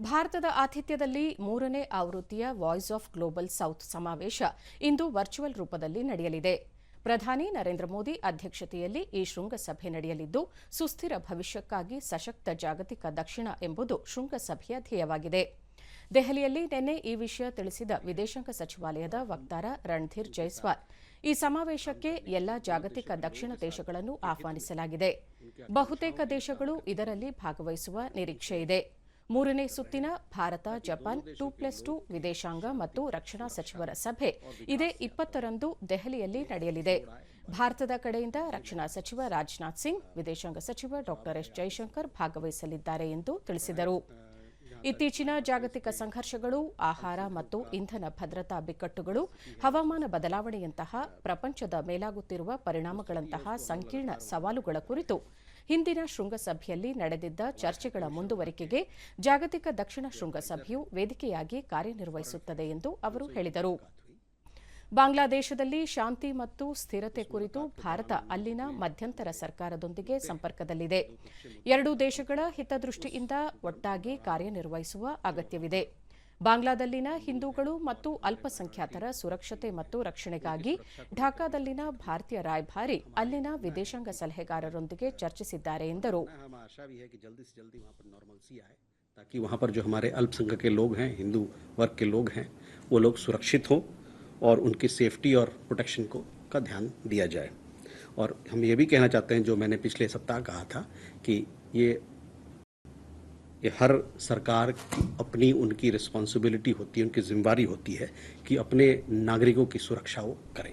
ಭಾರತದ ಆತಿಥ್ಯದಲ್ಲಿ ಮೂರನೇ ಆವೃತ್ತಿಯ ವಾಯ್ಸ್ ಆಫ್ ಗ್ಲೋಬಲ್ ಸೌತ್ ಸಮಾವೇಶ ಇಂದು ವರ್ಚುವಲ್ ರೂಪದಲ್ಲಿ ನಡೆಯಲಿದೆ. ಪ್ರಧಾನಿ ನರೇಂದ್ರ ಮೋದಿ ಅಧ್ಯಕ್ಷತೆಯಲ್ಲಿ ಈ ಶೃಂಗಸಭೆ ನಡೆಯಲಿದ್ದು, ಸುಸ್ಥಿರ ಭವಿಷ್ಯಕ್ಕಾಗಿ ಸಶಕ್ತ ಜಾಗತಿಕ ದಕ್ಷಿಣ ಎಂಬುದು ಶೃಂಗಸಭೆಯ ಧ್ಯೇಯವಾಗಿದೆ. ದೆಹಲಿಯಲ್ಲಿ ನಿನ್ನೆ ಈ ವಿಷಯ ತಿಳಿಸಿದ ವಿದೇಶಾಂಗ ಸಚಿವಾಲಯದ ವಕ್ತಾರ ರಣಧೀರ್ ಜೈಸ್ವಾಲ್, ಈ ಸಮಾವೇಶಕ್ಕೆ ಎಲ್ಲಾ ಜಾಗತಿಕ ದಕ್ಷಿಣ ದೇಶಗಳನ್ನು ಆಹ್ವಾನಿಸಲಾಗಿದೆ. ಬಹುತೇಕ ದೇಶಗಳು ಇದರಲ್ಲಿ ಭಾಗವಹಿಸುವ ನಿರೀಕ್ಷೆಯಿದೆ. ಮೂರನೇ ಸುತ್ತಿನ Bharat, Japan two plus two ವಿದೇಶಾಂಗ ಮತ್ತು ರಕ್ಷಣಾ ಸಚಿವರ ಸಭೆ ಇದೇ ಇಪ್ಪತ್ತರಂದು ದೆಹಲಿಯಲ್ಲಿ ನಡೆಯಲಿದೆ. ಭಾರತದ ಕಡೆಯಿಂದ ರಕ್ಷಣಾ ಸಚಿವ ರಾಜನಾಥ್ ಸಿಂಗ್, ವಿದೇಶಾಂಗ ಸಚಿವ ಡಾ ಎಸ್ ಜೈಶಂಕರ್ ಭಾಗವಹಿಸಲಿದ್ದಾರೆ ಎಂದು ತಿಳಿಸಿದರು. ಇತ್ತೀಚಿನ ಜಾಗತಿಕ ಸಂಘರ್ಷಗಳು, ಆಹಾರ ಮತ್ತು ಇಂಧನ ಭದ್ರತಾ ಬಿಕ್ಕಟ್ಟುಗಳು, ಹವಾಮಾನ ಬದಲಾವಣೆಯಂತಹ ಪ್ರಪಂಚದ ಮೇಲಾಗುತ್ತಿರುವ ಪರಿಣಾಮಗಳಂತಹ ಸಂಕೀರ್ಣ ಸವಾಲುಗಳ ಕುರಿತು ಹಿಂದಿನ ಶೃಂಗಸಭೆಯಲ್ಲಿ ನಡೆದಿದ್ದ ಚರ್ಚೆಗಳ ಮುಂದುವರಿಕೆಗೆ ಜಾಗತಿಕ ದಕ್ಷಿಣ ಶೃಂಗಸಭೆಯು ವೇದಿಕೆಯಾಗಿ ಕಾರ್ಯನಿರ್ವಹಿಸುತ್ತದೆ ಎಂದು ಅವರು ಹೇಳಿದರು. ಬಾಂಗ್ಲಾದೇಶದಲ್ಲಿ ಶಾಂತಿ ಮತ್ತು ಸ್ಥಿರತೆ ಕುರಿತು ಭಾರತ ಅಲ್ಲಿನ ಮಧ್ಯಂತರ ಸರ್ಕಾರದೊಂದಿಗೆ ಸಂಪರ್ಕದಲ್ಲಿದೆ. ಎರಡೂ ದೇಶಗಳ ಹಿತದೃಷ್ಟಿಯಿಂದ ಒಟ್ಟಾಗಿ ಕಾರ್ಯನಿರ್ವಹಿಸುವ ಅಗತ್ಯವಿದೆ. ಬಾಂಗ್ಲಾದಲ್ಲಿನ ಹಿಂದೂಗಳು ಮತ್ತು ಅಲ್ಪಸಂಖ್ಯಾತರ ಸುರಕ್ಷತೆ ಮತ್ತು ರಕ್ಷಣೆಗಾಗಿ ಢಾಕಾದಲ್ಲಿನ ಭಾರತೀಯ ರಾಯಭಾರಿ ಅಲ್ಲಿನ ವಿದೇಶಾಂಗ ಸಲಹೆಗಾರರೊಂದಿಗೆ ಚರ್ಚಿಸಿದ್ದಾರೆ ಎಂದರು हमें आशा भी है कि जल्दी से जल्दी वहाँ पर नॉर्मलसी आए ताकि वहाँ पर जो हमारे अल्पसंख्यक के लोग हैं हिंदू वर्ग के लोग हैं वो लोग सुरक्षित हों और उनकी सेफ्टी और प्रोटेक्शन को का ध्यान दिया जाए और हम ये भी कहना चाहते हैं जो मैंने पिछले सप्ताह कहा था कि ये ये हर सरकार अपनी उनकी रिस्पॉन्सिबिलिटी होती है, उनकी जिम्मेवारी होती है कि अपने नागरिकों की सुरक्षा वो करें।